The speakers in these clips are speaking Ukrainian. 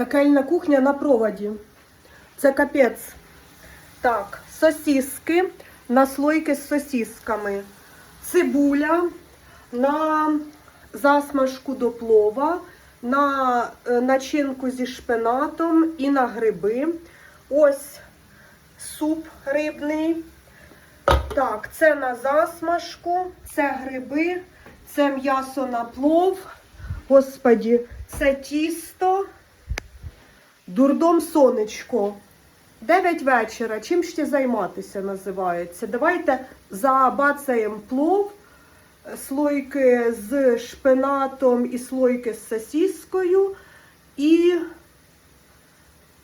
Пекельна кухня на проводі. Це капець. Так, сосиски, наслойки з сосисками. Цибуля на засмажку до плова, на е, начинку зі шпинатом і на гриби. Ось суп рибний. Так, це на засмажку, це гриби, це м'ясо на плов. Господі, це тісто. Дурдом сонечко. 9 вечора. Чим ще займатися називається? Давайте забацаємо плов, слойки з шпинатом і слойки з сосіскою. І.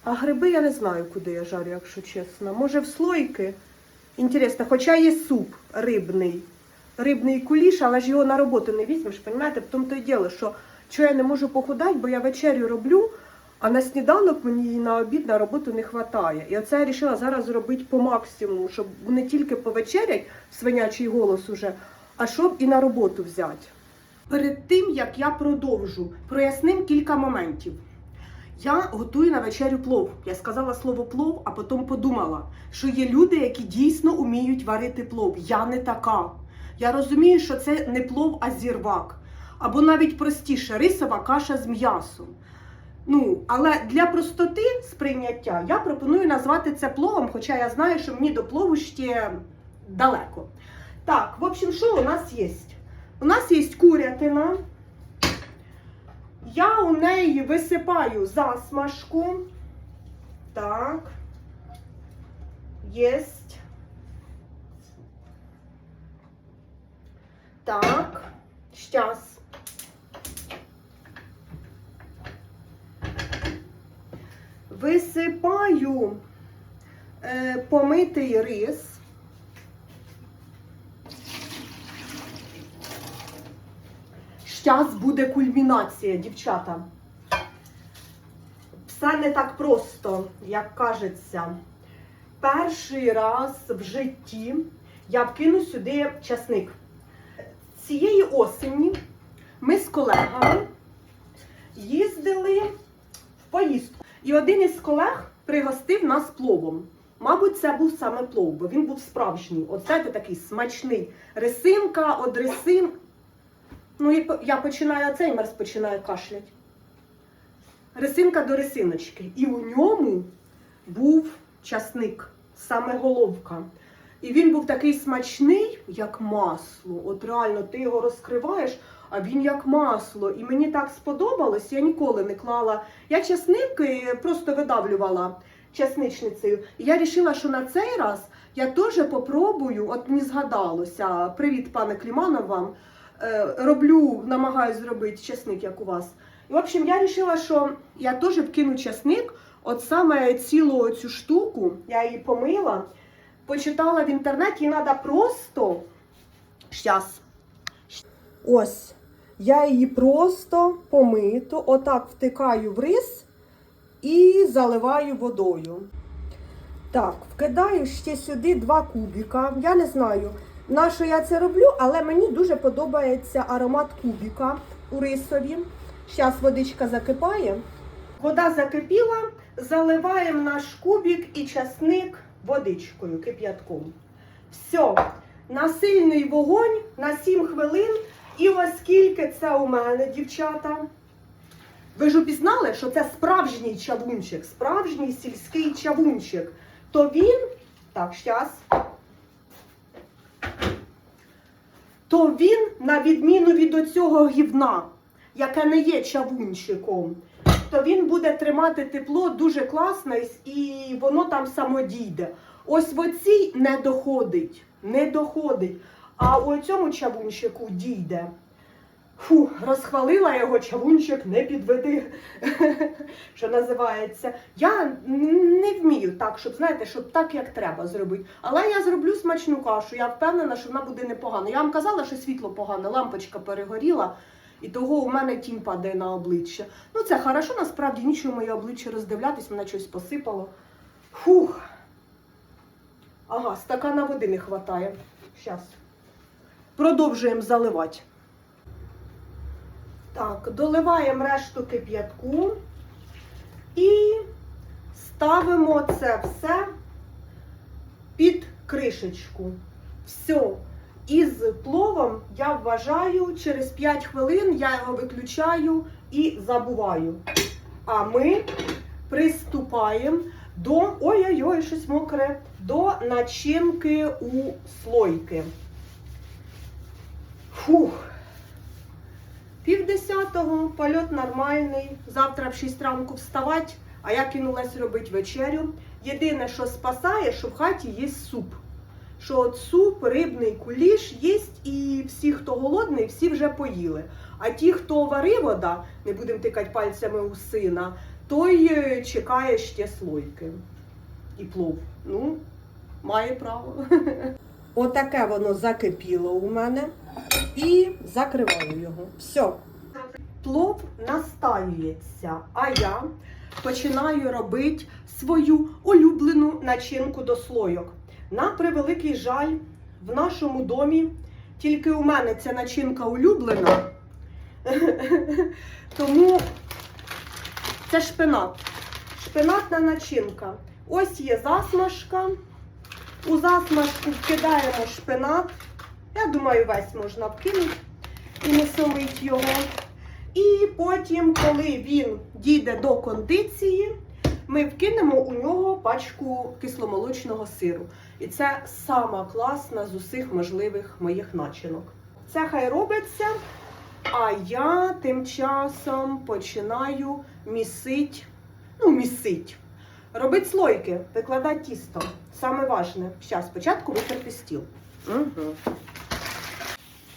А гриби я не знаю, куди я жарю, якщо чесно. Може, в слойки? Інтересно, хоча є суп рибний. Рибний куліш, але ж його на роботу не візьмеш, розумієте? Тому то й діло, що, що я не можу похудати, бо я вечерю роблю, а на сніданок мені і на обід на роботу не вистачає. І оце я вирішила зараз зробити по максимуму, щоб не тільки повечерять свинячий голос уже, а щоб і на роботу взяти. Перед тим, як я продовжу, проясним кілька моментів. Я готую на вечерю плов. Я сказала слово плов, а потім подумала, що є люди, які дійсно вміють варити плов. Я не така. Я розумію, що це не плов, а зірвак. Або навіть простіше рисова каша з м'ясом. Ну, але для простоти сприйняття я пропоную назвати це пловом, хоча я знаю, що мені до плову ще далеко. Так, в общем, що у нас є? У нас є курятина. Я у неї висипаю засмажку. Так. Єсть. Так. Щас. Висипаю е, помитий рис. Щас буде кульмінація, дівчата. Все не так просто, як кажеться. Перший раз в житті я вкину сюди часник. Цієї осені ми з колегами їздили в поїздку. І один із колег пригостив нас пловом. Мабуть, це був саме плов, бо він був справжній. Оце такий смачний. Рисинка, од рисин. Ну, і я починаю, а цей мерз починає кашлять. Рисинка до рисиночки. І у ньому був часник, саме головка. І він був такий смачний, як масло. От реально, ти його розкриваєш, а він як масло. І мені так сподобалось, я ніколи не клала. Я часник е, просто видавлювала часничницею. І я вирішила, що на цей раз я теж попробую, от мені згадалося, привіт, пане Кліманов вам. Е, роблю, намагаюсь зробити часник, як у вас. І, в общем, я вирішила, що я теж вкину часник, от саме цілу цю штуку, я її помила, почитала в інтернеті, і треба просто. Щас. Ось. Я її просто помиту, отак втикаю в рис і заливаю водою. Так, вкидаю ще сюди два кубіка. Я не знаю, на що я це роблю, але мені дуже подобається аромат кубіка у рисові. Зараз водичка закипає. Вода закипіла, заливаємо наш кубік і часник водичкою, кип'ятком. Все, на сильний вогонь на 7 хвилин. І оскільки це у мене, дівчата. Ви ж упізнали, що це справжній чавунчик, справжній сільський чавунчик. То він, так, щас. То він, на відміну від оцього гівна, яке не є чавунчиком, то він буде тримати тепло дуже класно і- воно там само дійде. Ось в оцій не доходить, не доходить. А у цьому чавунчику дійде. Фу, розхвалила його чавунчик, не підведи, що називається. Я не вмію так, щоб знаєте, щоб так як треба зробити. Але я зроблю смачну кашу. Я впевнена, що вона буде непогана. Я вам казала, що світло погане, лампочка перегоріла, і того у мене тінь падає на обличчя. Ну це хорошо, насправді нічого моє обличчя роздивлятись, мене щось посипало. Фух. Ага, стакана води не вистачає. Щас. Продовжуємо заливати. Так, доливаємо решту кип'ятку. і ставимо це все під кришечку. Все. Із пловом я вважаю, через 5 хвилин я його виключаю і забуваю. А ми приступаємо до ой-ой-ой, щось мокре, до начинки у слойки. Фух. Півдесятого, польот нормальний. Завтра в 6 ранку вставати, а я кинулась робити вечерю. Єдине, що спасає, що в хаті є суп. Що от суп, рибний куліш є, і всі, хто голодний, всі вже поїли. А ті, хто варивода, не будемо тикати пальцями у сина, той е, чекає ще слойки і плов. Ну, має право. Отаке воно закипіло у мене і закриваю його. Все. Плов настаюється, а я починаю робити свою улюблену начинку до слойок. На превеликий жаль, в нашому домі тільки у мене ця начинка улюблена. Тому це шпинат. Шпинатна начинка. Ось є засмажка. У засмажку вкидаємо шпинат. Я думаю, весь можна вкинути і не солить його. І потім, коли він дійде до кондиції, ми вкинемо у нього пачку кисломолочного сиру. І це сама класна з усіх можливих моїх начинок. Це хай робиться, а я тим часом починаю місить, ну, місить. Робить слойки, викладати тісто. Саме важне. Зараз спочатку витерти стіл. Угу.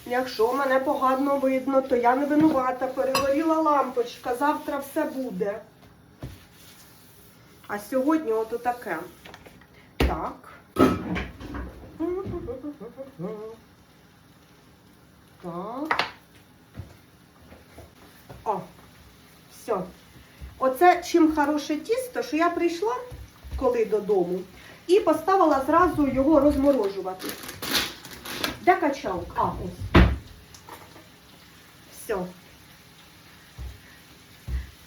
Якщо мене погано видно, то я не винувата. Перегоріла лампочка, завтра все буде. А сьогодні ото таке. Так. Так. О, все. Оце чим хороше тісто, що я прийшла коли додому і поставила зразу його розморожувати. Де качалка? А, ось. Все.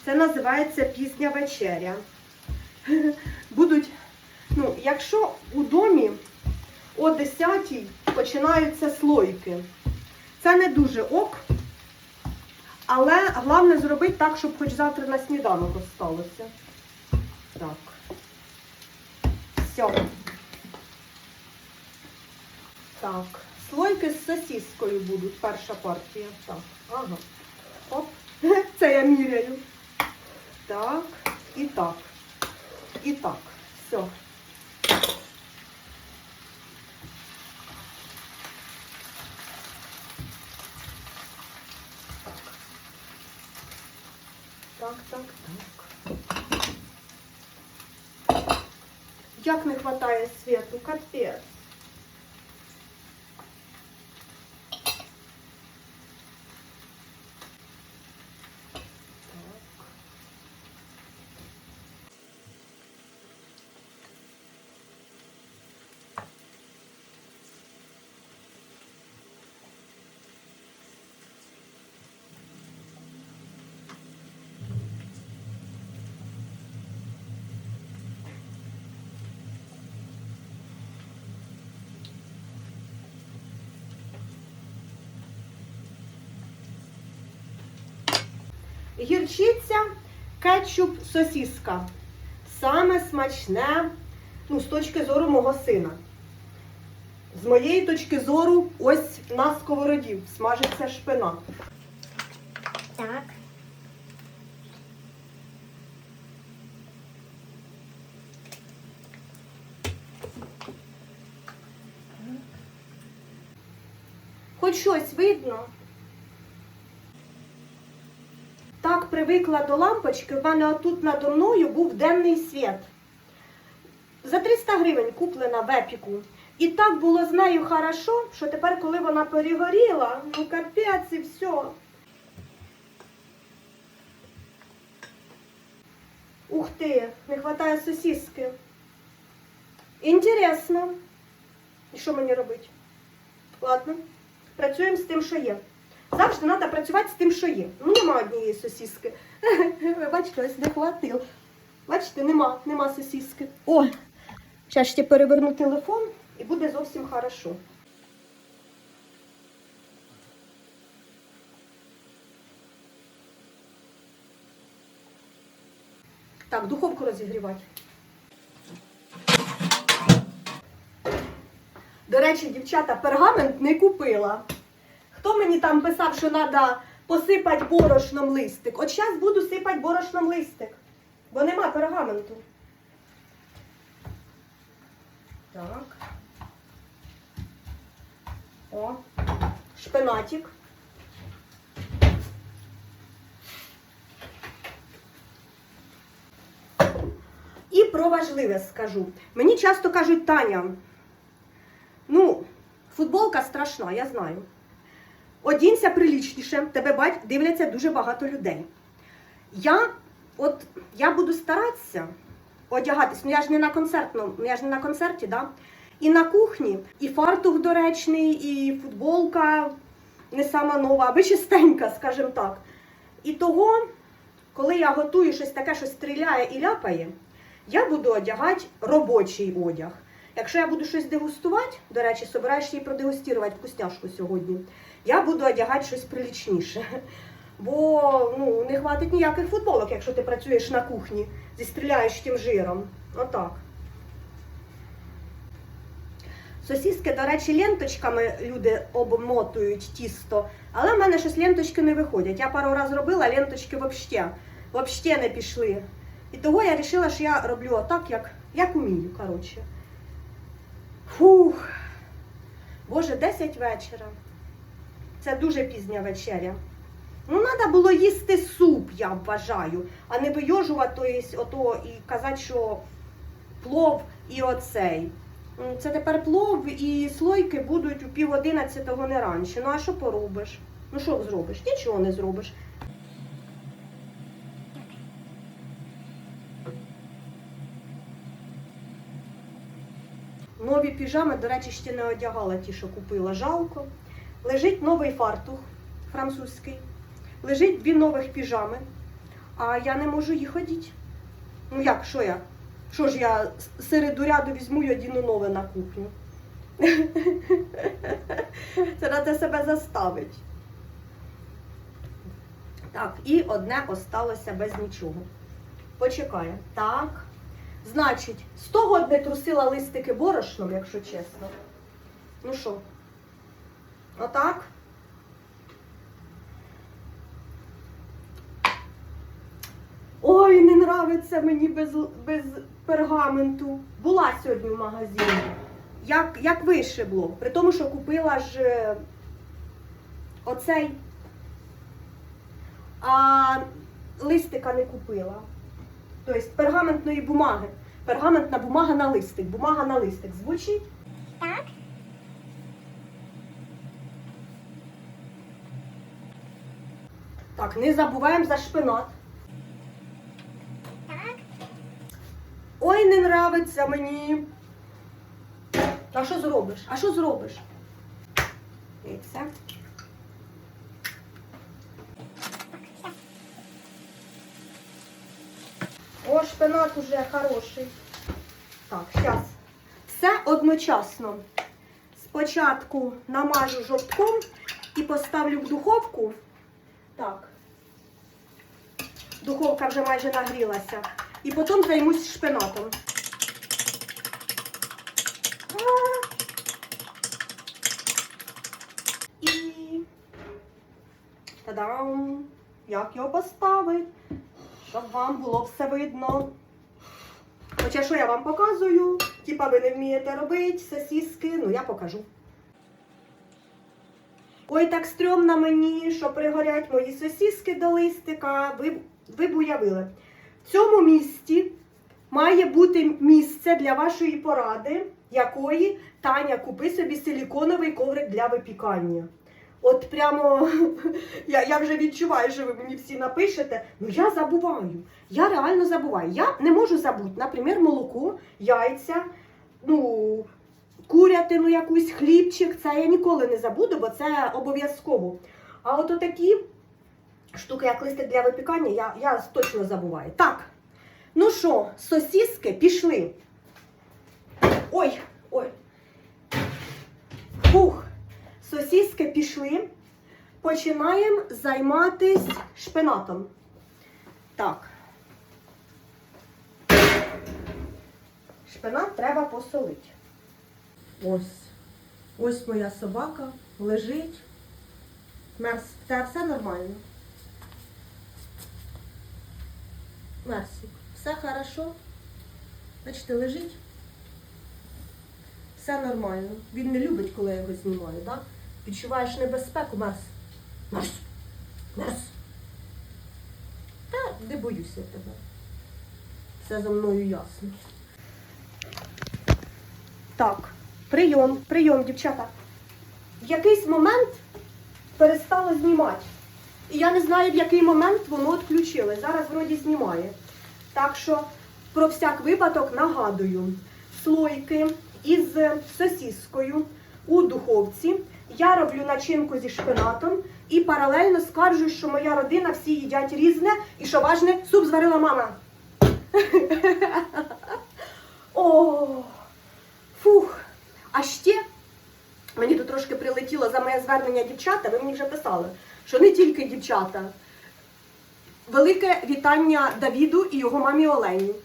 Це називається пізня вечеря. Будуть, ну, якщо у домі о 10 починаються слойки, це не дуже ок, але головне зробити так, щоб хоч завтра на сніданок осталося. Так. Все. Так. Слойки з сосіскою будуть, перша партія. Так, ага. Оп. Це я міряю. Так, і так. І так. Все. Так, так, так. Як не вистачає світу, капець. Гірчиця, кетчуп, сосіска. Саме смачне, ну, з точки зору мого сина. З моєї точки зору, ось на сковороді смажиться шпинат. Так. Хоч щось видно. Так привикла до лампочки, в мене отут надо мною був денний світ. За 300 гривень куплена в епіку. І так було з нею хорошо, що тепер, коли вона перегоріла, ну капець і все. Ух ти, не вистачає сосиски. Інтересно. І що мені робити? Ладно, працюємо з тим, що є. Завжди треба працювати з тим, що є. Ну, нема однієї сосиски. Ви бачите, ось не хватило. Бачите, нема, нема сосиски. О, зараз ще переверну телефон і буде зовсім хорошо. Так, духовку розігрівати. До речі, дівчата, пергамент не купила. Хто мені там писав, що треба посипати борошном листик? От зараз буду сипати борошном листик, бо нема пергаменту. Так. О, шпинатик. І про важливе скажу. Мені часто кажуть, Таня, ну, футболка страшна, я знаю. Одінься прилічніше, тебе бать, дивляться дуже багато людей. Я, от, я буду старатися одягатись, ну я ж не на концертному, ну я ж не на концерті, да? І на кухні, і фартух доречний, і футболка не сама нова, аби чистенька, скажімо так. І того, коли я готую щось таке, що стріляє і ляпає, я буду одягати робочий одяг. Якщо я буду щось дегустувати, до речі, собираєш її продегустувати вкусняшку сьогодні, я буду одягати щось прилічніше. Бо ну, не хватить ніяких футболок, якщо ти працюєш на кухні зі стріляючим жиром. Отак. Сосіски, до речі, ленточками люди обмотують тісто, але в мене щось ленточки не виходять. Я пару разів робила, ленточки взагалі, взагалі не пішли. І того я вирішила, що я роблю отак, як, як умію, коротше. Фух. Боже, 10 вечора. Це дуже пізня вечеря. Ну, треба було їсти суп, я вважаю, а не вийожувати ото і казати, що плов і оцей. Це тепер плов і слойки будуть у пів одинадцятого не раніше. Ну а що поробиш? Ну що зробиш? Нічого не зробиш. Нові піжами, до речі, ще не одягала ті, що купила. Жалко. Лежить новий фартух французький. Лежить дві нових піжами, а я не можу їх одіти. Ну як, що я? Що ж я серед уряду візьму і одіну нове на кухню? Це треба себе заставити. Так, і одне осталося без нічого. Почекаємо. Так. Значить, з того не трусила листики борошном, якщо чесно. Ну що? Отак. Ой, не нравиться мені без, без пергаменту. Була сьогодні в магазині. Як, як вишибло. При тому, що купила ж е, оцей, а листика не купила. Тобто пергаментної бумаги. Пергаментна бумага на листик. Бумага на листик. Звучить? Так. Так, не забуваємо за шпинат. Так. Ой, не нравиться мені. А що зробиш? А що зробиш? І все. О, шпинат уже хороший. Так, зараз. Все одночасно. Спочатку намажу жовтком і поставлю в духовку. Так. Духовка вже майже нагрілася. І потім займусь шпинатом. І. Та-дам! Як його поставити? Щоб вам було все видно. Хоча що я вам показую? Типа ви не вмієте робити сосіски, ну я покажу. Ой, так стрьомно мені, що пригорять мої сосіски до листика. Ви, ви б уявили. В цьому місці має бути місце для вашої поради, якої Таня, купи собі силіконовий коврик для випікання. От прямо я, я вже відчуваю, що ви мені всі напишете. Ну я забуваю. Я реально забуваю. Я не можу забути, наприклад, молоко, яйця, ну, курятину якусь, хлібчик. Це я ніколи не забуду, бо це обов'язково. А от такі штуки, як листик для випікання, я, я точно забуваю. Так, Ну що, сосіски пішли. Ой, ой. Фух, сосіски пішли. Починаємо займатися шпинатом. Так. Шпинат треба посолити. Ось. Ось моя собака лежить. В все нормально? Мерсик, все хорошо? Бачите, лежить? Все нормально. Він не любить, коли я його знімаю, так? Відчуваєш небезпеку, Мерс? Мерс! Мерс! Та не боюся тебе. Все за мною ясно. Так, прийом, прийом, дівчата. В якийсь момент перестало знімати. І я не знаю, в який момент воно відключилось. Зараз вроді знімає. Так що про всяк випадок нагадую, слойки із сосіскою у духовці. Я роблю начинку зі шпинатом і паралельно скаржу, що моя родина всі їдять різне і що важне, суп зварила мама. О, фух. А ще мені тут трошки прилетіло за моє звернення дівчата, ви мені вже писали, що не тільки дівчата. Велике вітання Давіду і його мамі Олені.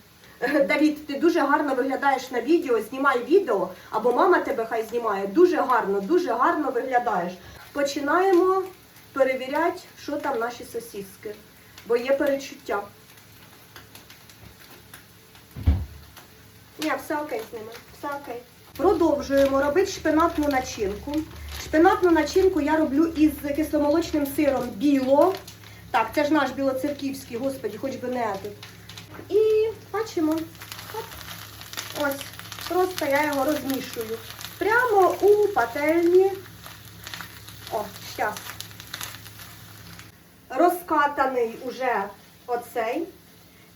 Давід, ти дуже гарно виглядаєш на відео, знімай відео, або мама тебе хай знімає. Дуже гарно, дуже гарно виглядаєш. Починаємо перевіряти, що там наші сосіски, бо є перечуття. Ні, все окей з ними, все окей. Продовжуємо робити шпинатну начинку. Шпинатну начинку я роблю із кисломолочним сиром біло. Так, це ж наш білоцерківський, господі, хоч би не этот. І бачимо. Ось, просто я його розмішую. Прямо у пательні. О, щас. Розкатаний уже оцей.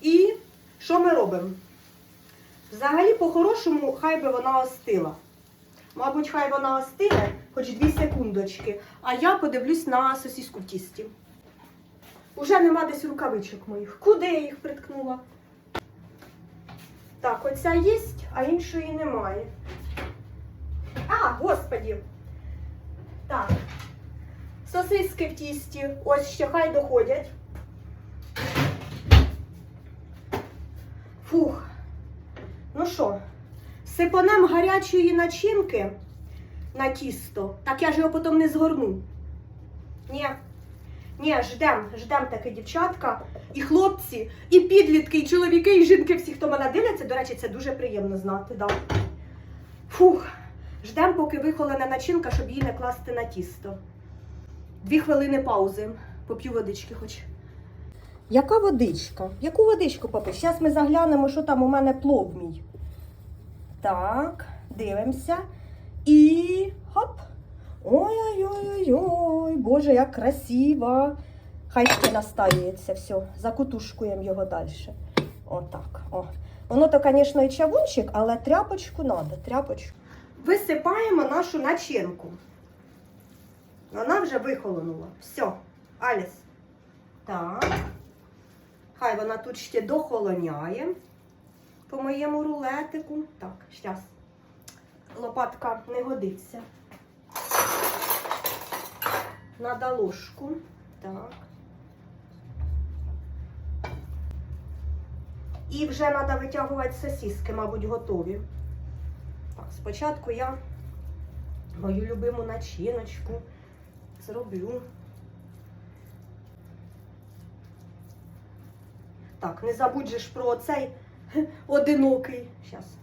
І що ми робимо? Взагалі, по-хорошому, хай би вона остила. Мабуть, хай вона остине, хоч дві секундочки. А я подивлюсь на сосіску в тісті. Уже нема десь рукавичок моїх. Куди я їх приткнула? Так, оця є, а іншої немає. А, господі. Так. Сосиски в тісті. Ось ще хай доходять. Фух. Ну що, сипанем гарячої начинки на тісто, так я ж його потім не згорну. Ні. Ні, ждем, ждем таки дівчатка, і хлопці, і підлітки, і чоловіки, і жінки, всі, хто мене дивляться. До речі, це дуже приємно знати. Да. Фух, ждем, поки вихолена начинка, щоб її не класти на тісто. Дві хвилини паузи. Поп'ю водички хоч. Яка водичка? Яку водичку попиш? Зараз ми заглянемо, що там у мене плов мій. Так, дивимося. І хоп. Ой-ой-ой-ой, боже, як красиво. Хай ще настаюється, все, закутушкуємо його далі. Отак. О. Воно то, звісно, і чавунчик, але тряпочку треба, тряпочку. Висипаємо нашу начинку. Вона вже вихолонула. Все, Аліс. Так. Хай вона тут ще дохолоняє по моєму рулетику. Так, зараз. Лопатка не годиться. Надо ложку. Так. І вже треба витягувати сосиски, мабуть, готові. Так, спочатку я мою любиму начиночку зроблю. Так, не забудь же ж про цей одинокий. Зараз.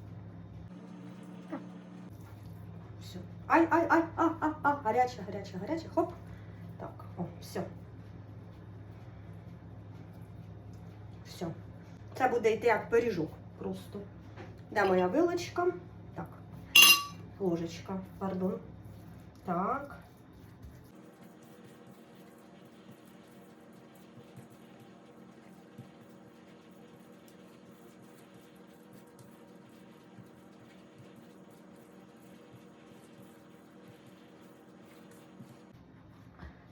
Все. Ай, ай, ай, а, а, а, гаряча, гаряча, гаряча. Хоп. Так, о, все. Все. Це буде йти як пиріжок просто. Де моя вилочка? Так. Ложечка, пардон. Так.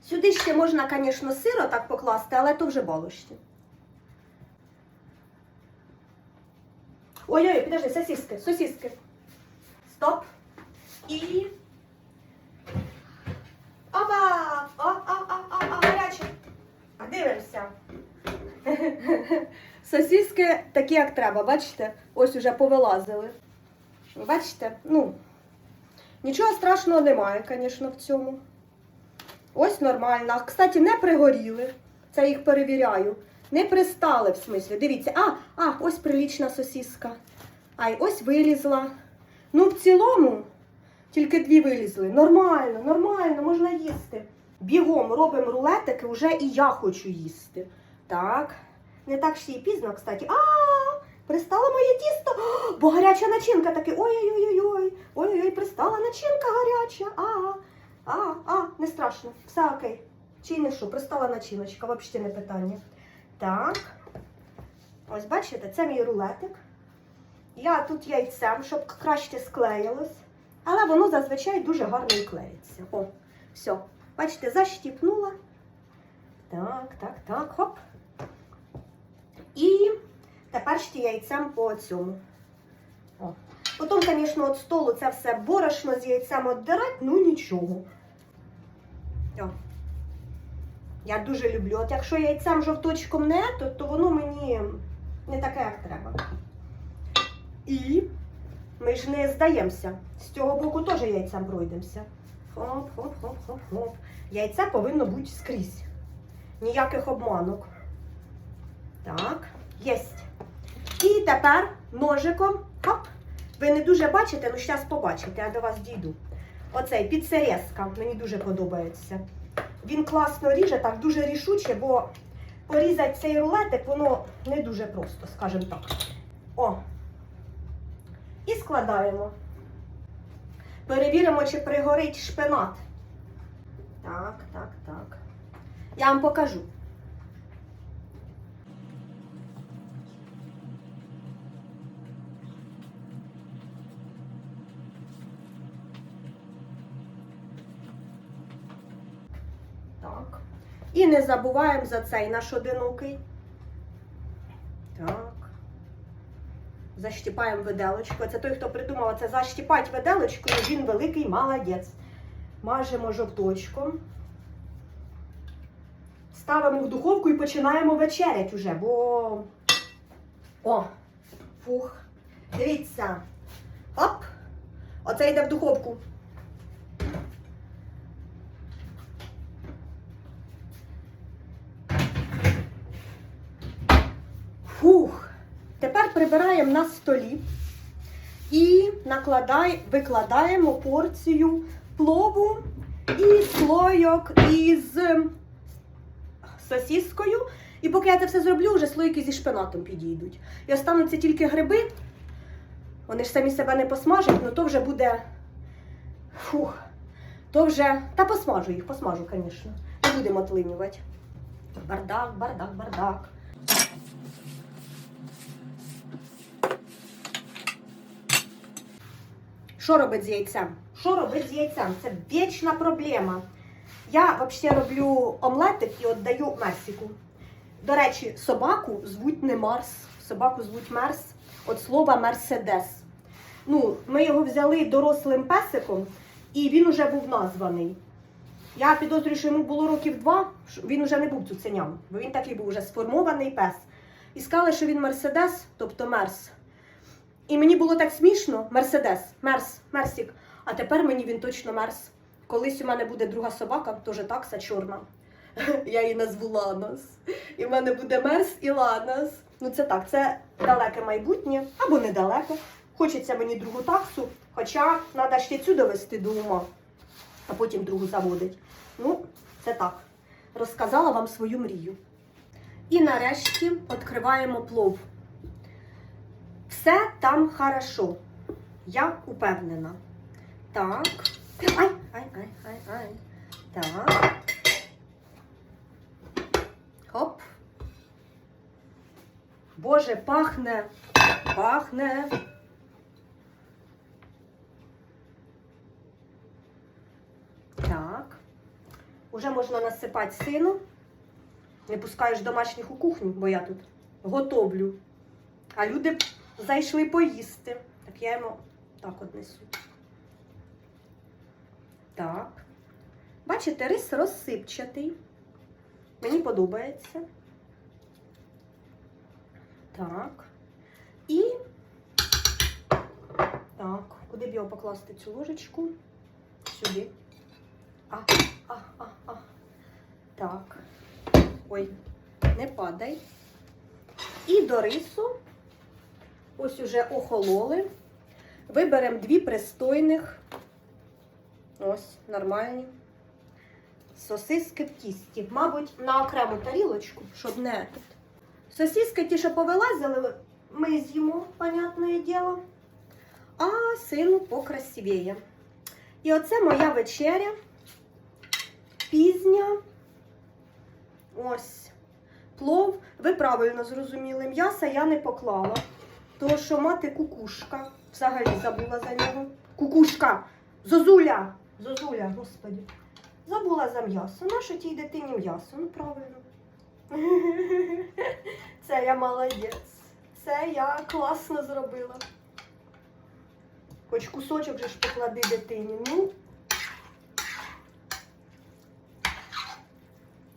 Сюди ще можна, звісно, сиро так покласти, але то вже балощі. Ой-ой, підожди, сосиски, сосиски. Стоп. І. Опа! О, о, о, о, о, гаряче. Дивимося. Сосиски такі, як треба, бачите? Ось уже повилазили. Бачите? Ну, нічого страшного немає, звісно, в цьому. Ось нормально. Кстати, не пригоріли. Це їх перевіряю. Не пристали, в смислі. Дивіться, а, а, ось прилічна сосиска. Ай, ось вилізла. Ну, в цілому, тільки дві вилізли. Нормально, нормально, можна їсти. Бігом робимо рулетики, вже і я хочу їсти. Так. Не так ще й пізно, кстати. А, пристало моє тісто. Бо гаряча начинка таки. Ой-ой-ой-ой. Ой-ой-ой, пристала начинка гаряча. А, а, а, а, не страшно. Все окей. Чи не що, пристала начиночка, взагалі не питання. Так. Ось бачите, це мій рулетик. Я тут яйцем, щоб краще склеїлось. Але воно зазвичай дуже гарно і клеїться. О, все. Бачите, защіпнула. Так, так, так, хоп. І тепер ще яйцем по цьому. Потім, звісно, від столу це все борошно з яйцем віддирати, ну нічого. О. Я дуже люблю. От якщо яйцем жовточком не, то, то воно мені не таке, як треба. І ми ж не здаємося. З цього боку теж яйцем пройдемося. Хоп, хоп, хоп, хоп, хоп. Яйце повинно бути скрізь. Ніяких обманок. Так, єсть. І тепер ножиком. Хоп. Ви не дуже бачите, ну зараз побачите, я до вас дійду. Оцей підсерезка мені дуже подобається. Він класно ріже, так дуже рішуче, бо порізати цей рулетик, воно не дуже просто, скажімо так. О. І складаємо. Перевіримо, чи пригорить шпинат. Так, так, так. Я вам покажу. Так. І не забуваємо за цей наш одинокий. Так. Защіпаємо виделочку. Це той, хто придумав це защіпати виделочкою, він великий молодець. Мажемо жовточком. Ставимо в духовку і починаємо вечерять уже, бо. О! Фух. Дивіться. Оп! Оце йде в духовку. Фух. Тепер прибираємо на столі і накладай, викладаємо порцію плову і слойок із сосіскою. І поки я це все зроблю, вже слойки зі шпинатом підійдуть. І остануться тільки гриби. Вони ж самі себе не посмажать, але то вже буде. Фух. То вже. Та посмажу їх, посмажу, звісно. Не будемо отлинювати. Бардак, бардак, бардак. Що робить з яйцем? Що робить з яйцем? Це вічна проблема. Я взагалі роблю омлетик і віддаю Мерсіку. До речі, собаку звуть не Марс, собаку звуть Мерс від слова Мерседес. Ну, ми його взяли дорослим песиком, і він уже був названий. Я підозрюю, що йому було років два, він вже не був цуценям, бо він такий був вже сформований пес. І сказали, що він Мерседес, тобто Мерс. І мені було так смішно, Мерседес, Мерс, Мерсік. А тепер мені він точно Мерс. Колись у мене буде друга собака, теж такса чорна. Я її назву Ланос. І в мене буде Мерс і Ланос. Ну це так, це далеке майбутнє або недалеко. Хочеться мені другу таксу, хоча треба ще цю довести до ума, а потім другу заводить. Ну, це так. Розказала вам свою мрію. І нарешті відкриваємо плов. Все там хорошо. Я упевнена. Так. Ай, ай, ай, ай, ай. Так. Хоп. Боже, пахне. Пахне. Так. Уже можна насипати сину. Не пускаєш домашніх у кухню, бо я тут готовлю. А люди зайшли поїсти. Так я йому так от несу. Так. Бачите, рис розсипчатий. Мені подобається. Так. І так, куди б його покласти цю ложечку? Сюди. А, а, а, а. Так. Ой, не падай. І до рису. Ось уже охололи. Виберемо дві пристойних. Ось, нормальні. Сосиски в тісті. Мабуть, на окрему тарілочку, щоб не тут. Сосиски ті, що повилазили, ми з'їмо, понятне діло. А сину покрасивіє. І оце моя вечеря. Пізня. Ось. Плов. Ви правильно зрозуміли. М'яса я не поклала. Тому що мати кукушка. Взагалі забула за нього. Кукушка! Зозуля! Зозуля, господи. Забула за м'ясо. Нащо тій дитині м'ясо? Ну правильно. Це я молодець. Це я класно зробила. Хоч кусочок же ж поклади дитині. Ну.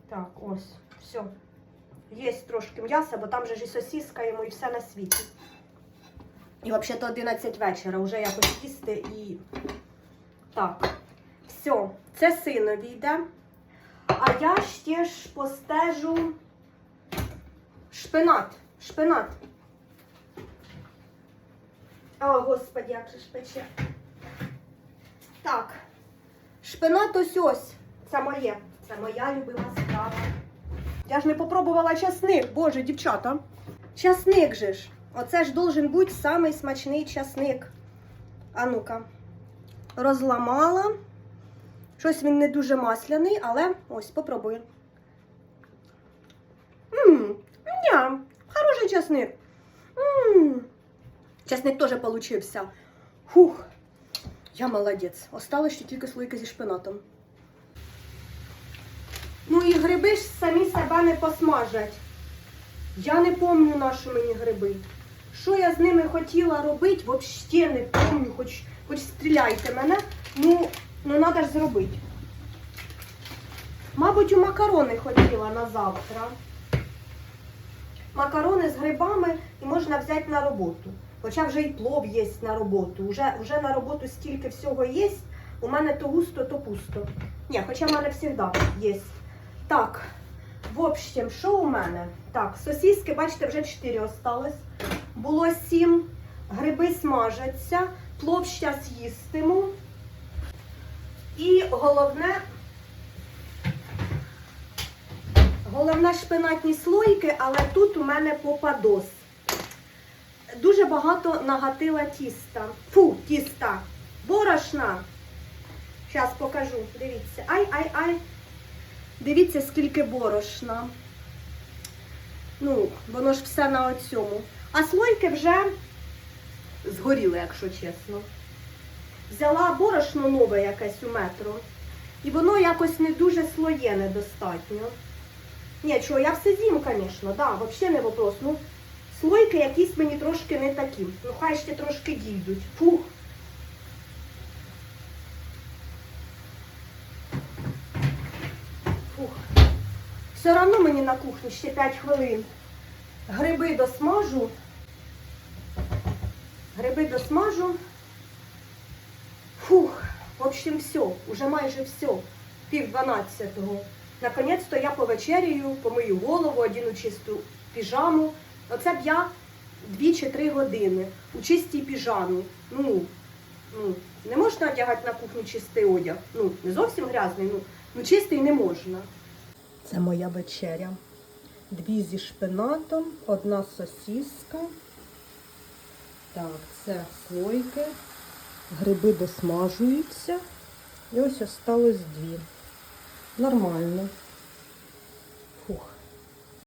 Так, ось, все. Є трошки м'яса, бо там же ж і сосіска йому, і все на світі. І взагалі-то 11 вечора, вже якось їсти і. Так. Все, це синові йде. А я ще ж постежу шпинат. Шпинат. О, господи, як же ж пече. Так. Шпинат ось ось. Це моє. Це моя любима страва. Я ж не попробувала часник, боже, дівчата. Часник же ж. Оце ж должен бути самий смачний часник. А ну-ка. Розламала. Щось він не дуже масляний, але ось попробую. Ммм, ням, хороший часник. Ммм. Часник теж получився. Фух, я молодець. Осталось ще тільки слойка зі шпинатом. Ну і гриби ж самі себе не посмажать. Я не помню, на що мені гриби. Що я з ними хотіла робити, взагалі не помню, хоч, хоч стріляйте мене. Ну, ну треба ж зробити. Мабуть, у макарони хотіла на завтра. Макарони з грибами і можна взяти на роботу. Хоча вже і плов є на роботу. Уже, вже на роботу стільки всього є. У мене то густо, то пусто. Ні, хоча в мене завжди є. Так, в общем, що у мене? Так, сосиски, бачите, вже 4 осталось. Було 7. Гриби смажаться, плов зараз їстиму. І головне, головне шпинатні слойки, але тут у мене попадос. Дуже багато нагатила тіста. Фу, тіста. Борошна. Зараз покажу. Дивіться. Ай, ай, ай. Дивіться, скільки борошна. Ну, воно ж все на оцьому. А слойки вже згоріли, якщо чесно. Взяла борошно нове якесь у метро. І воно якось не дуже слоєне достатньо. Ні, чого, я все з'їм, звісно, да, взагалі не вопрос. Ну, слойки якісь мені трошки не такі. Ну, хай ще трошки дійдуть. Фух. Фух. Все одно мені на кухні ще 5 хвилин. Гриби досмажу. Гриби досмажу. Фух, в общем, все, уже майже все. Пів дванадцятого. Наконець-то я повечеряю, помию голову, одіну чисту піжаму. Оце б я дві чи три години у чистій піжамі. Ну, ну, не можна одягати на кухню чистий одяг. Ну, не зовсім грязний, ну, ну чистий не можна. Це моя вечеря. Дві зі шпинатом, одна сосіска. Так, це слойки. Гриби досмажуються. І ось осталось дві. Нормально.